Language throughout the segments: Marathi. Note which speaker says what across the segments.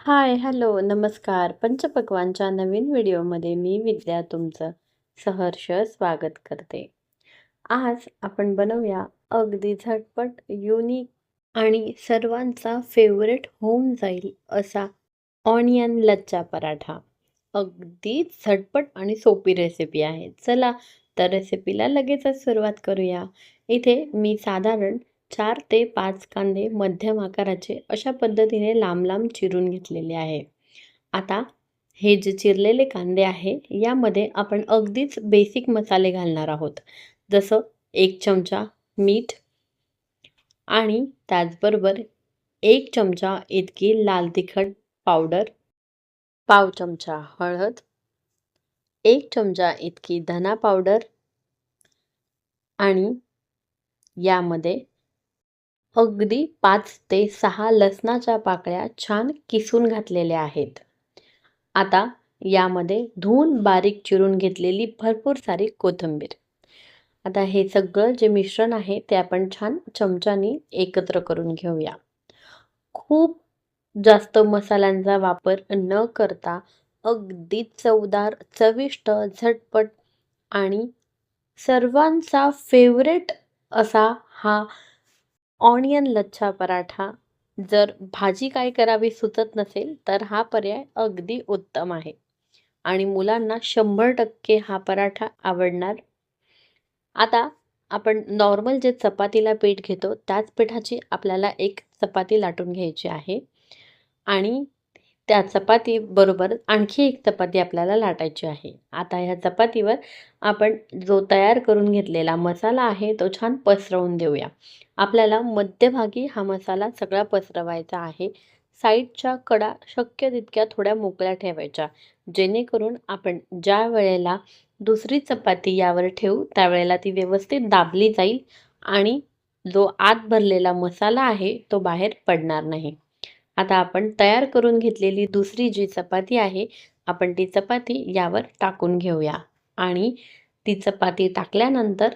Speaker 1: हाय, हॅलो, नमस्कार. पंचपक्वांच्या नवीन व्हिडिओमध्ये मी विद्या तुमचं सहर्ष स्वागत करते. आज आपण बनवूया अगदी झटपट, युनिक आणि सर्वांचा फेवरेट होऊन जाईल असा ऑनियन लच्चा पराठा. अगदी झटपट आणि सोपी रेसिपी आहे. चला तर रेसिपीला लगेचच सुरुवात करूया. इथे मी साधारण चार ते पाच कांदे मध्यम आकाराचे अशा पद्धतीने लांब लांब चिरून घेतलेले आहे. आता हे जे चिरलेले कांदे आहे यामध्ये आपण अगदीच बेसिक मसाले घालणार आहोत. जसं एक चमचा मीठ आणि त्याचबरोबर एक चमचा इतकी लाल तिखट पावडर, पाव चमचा हळद, एक चमचा इतकी धना पावडर आणि यामध्ये अगदी पाच ते सहा लसणाच्या पाकळ्या छान किसून घातलेल्या आहेत. आता यामध्ये धुवून बारीक चिरून घेतलेली भरपूर सारी कोथिंबीर. आता हे सगळं जे मिश्रण आहे ते आपण छान चमच्यानी एकत्र करून घेऊया. खूप जास्त मसाल्यांचा वापर न करता अगदी चवदार, चविष्ट, झटपट आणि सर्वांचा फेवरेट असा हा ऑनियन लच्छा पराठा. जर भाजी काय करावी सुचत नसेल तर हा पर्याय अगदी उत्तम आहे. आणि मुलांना शंभर टक्के हा पराठा आवडणार. आता आपण नॉर्मल जे चपातीला पीठ घेतो त्याच पिठाची आपल्याला एक चपाती लाटून घ्यायची आहे. आणि त्या चपातीबरोबर आणखी एक चपाती आपल्याला लाटायची आहे. आता ह्या चपातीवर आपण जो तयार करून घेतलेला मसाला आहे तो छान पसरवून देऊया. आपल्याला मध्यभागी हा मसाला सगळा पसरवायचा आहे. साईडच्या कडा शक्य तितक्या थोड्या मोकळ्या ठेवायच्या. जेणेकरून आपण ज्या वेळेला दुसरी चपाती यावर ठेवू त्यावेळेला ती व्यवस्थित दाबली जाईल आणि जो आत भरलेला मसाला आहे तो बाहेर पडणार नाही. आता आपण तयार करून घेतलेली दुसरी जी चपाती आहे आपण ती चपाती यावर टाकून घेऊया आणि ती चपाती टाकल्यानंतर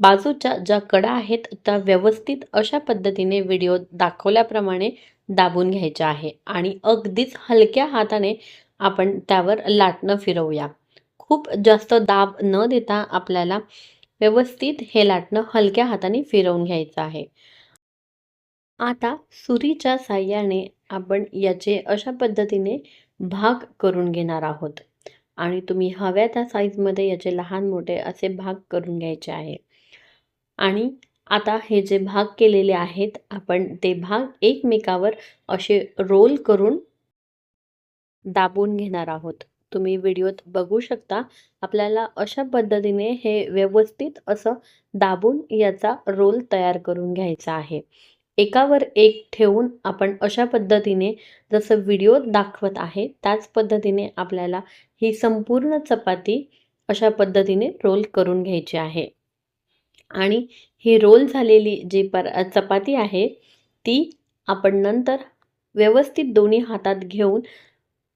Speaker 1: बाजूच्या ज्या कडा आहेत त्या व्यवस्थित अशा पद्धतीने व्हिडिओ दाखवल्याप्रमाणे दाबून घ्यायच्या आहे आणि अगदीच हलक्या हाताने आपण त्यावर लाटणं फिरवूया. खूप जास्त दाब न देता आपल्याला व्यवस्थित हे लाटणं हलक्या हाताने फिरवून घ्यायचं आहे. आता सुरीच्या साह्याने आपण याचे अशा पद्धतीने भाग करून घेणार आहोत आणि तुम्ही हव्या त्या साईजमध्ये याचे लहान मोठे असे भाग करून घ्यायचे आहे. आणि आता हे जे भाग केलेले आहेत आपण ते भाग एकमेकावर असे रोल करून दाबून घेणार आहोत. तुम्ही व्हिडिओत बघू शकता आपल्याला अशा पद्धतीने हे व्यवस्थित असं दाबून याचा रोल तयार करून घ्यायचा आहे. एकावर एक ठेवून आपण अशा पद्धतीने जसं व्हिडिओ दाखवत आहे त्याच पद्धतीने आपल्याला ही संपूर्ण चपाती अशा पद्धतीने रोल करून घ्यायची आहे. आणि ही रोल झालेली जी पर चपाती आहे ती आपण नंतर व्यवस्थित दोन्ही हातात घेऊन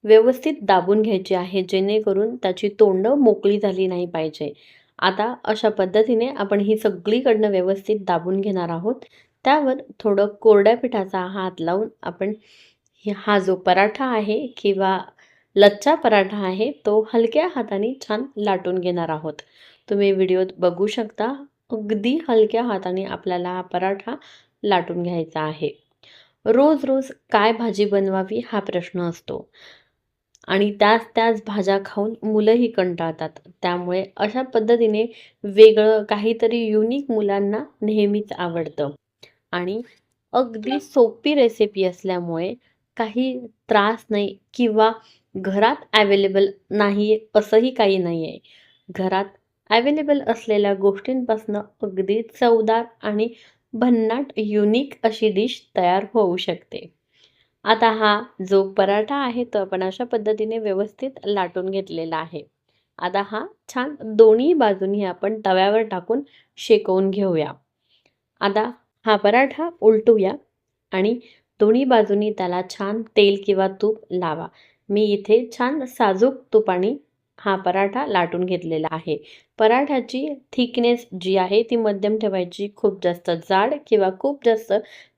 Speaker 1: व्यवस्थित दाबून घ्यायची आहे जेणेकरून त्याची तोंड मोकळी झाली नाही पाहिजे. आता अशा पद्धतीने आपण ही सगळीकडनं व्यवस्थित दाबून घेणार आहोत. त्यावर थोडं कोरड्या पिठाचा हात लावून आपण हा जो पराठा आहे किंवा लच्चा पराठा आहे तो हलक्या हाताने छान लाटून घेणार आहोत. तुम्ही व्हिडिओत बघू शकता अगदी हलक्या हाताने आपल्याला हा पराठा लाटून घ्यायचा आहे. रोज रोज काय भाजी बनवावी हा प्रश्न असतो आणि त्याच त्याच भाज्या खाऊन मुलंही कंटाळतात. त्यामुळे अशा पद्धतीने वेगळं काहीतरी युनिक मुलांना नेहमीच आवडतं आणि अगदी सोपी रेसिपी असल्यामुळे काही त्रास नाही किंवा घरात अवेलेबल नाही असंही काही नाही आहे. घरात अवेलेबल असलेल्या गोष्टींपासून अगदी चवदार आणि भन्नाट युनिक अशी डिश तयार होऊ शकते. आता हा जो पराठा आहे तो आपण अशा पद्धतीने व्यवस्थित लाटून घेतलेला आहे. आता हा छान दोन्ही बाजूंनी आपण तव्यावर टाकून शेकवून घेऊया. आता हा पराठा उलटूया आणि दोन्ही बाजूनी त्याला छान तेल किंवा तूप लावा. मी इथे छान साजूक तुपाने हा पराठा लाटून घेतलेला आहे. पराठ्याची थिकनेस जी आहे ती मध्यम ठेवायची. खूप जास्त जाड किंवा खूप जास्त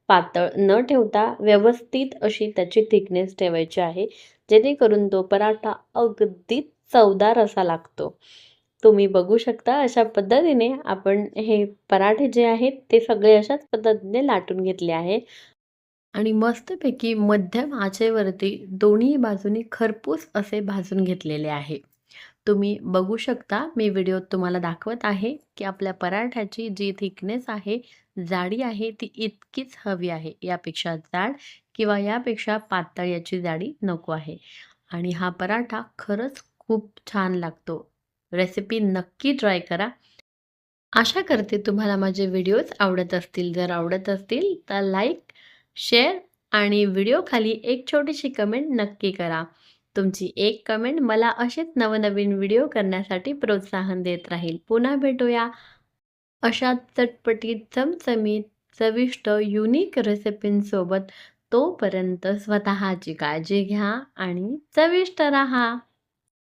Speaker 1: पातळ न ठेवता व्यवस्थित अशी त्याची थिकनेस ठेवायची आहे जेणेकरून तो पराठा अगदी चवदार असा लागतो तुम्ही बघू शकता अशा पद्धतीने आपण हे पराठे जे आहेत ते सगळे अशाच पद्धतीने लाटून घेतले आहे. आणि मस्तपैकी मध्यम आचेवरती दोन्ही बाजूनी खरपूस असे भाजून घेतलेले आहे. तुम्ही बघू शकता मी व्हिडिओत तुम्हाला दाखवत आहे की आपल्या पराठ्याची जी थिकनेस आहे जाडी आहे ती इतकीच हवी आहे. यापेक्षा जाड किंवा यापेक्षा पातळ याची जाडी नको आहे. आणि हा पराठा खरंच खूप छान लागतो. रेसिपी नक्की ट्राय करा. आशा करते तुम्हाला माझे व्हिडिओज आवडत असतील. जर आवडत असतील तर लाईक शेअर आणि व्हिडिओ खाली एक छोटीशी कमेंट नक्की करा. तुमची एक कमेंट मला असेच नवनवीन व्हिडिओ करण्यासाठी प्रोत्साहन देत राहील. पुन्हा भेटूया. अशा चटपटीत चमचमीत चविष्ट युनिक रेसिपींसोबत तोपर्यंत स्वतःची काळजी घ्या आणि चविष्ट राहा.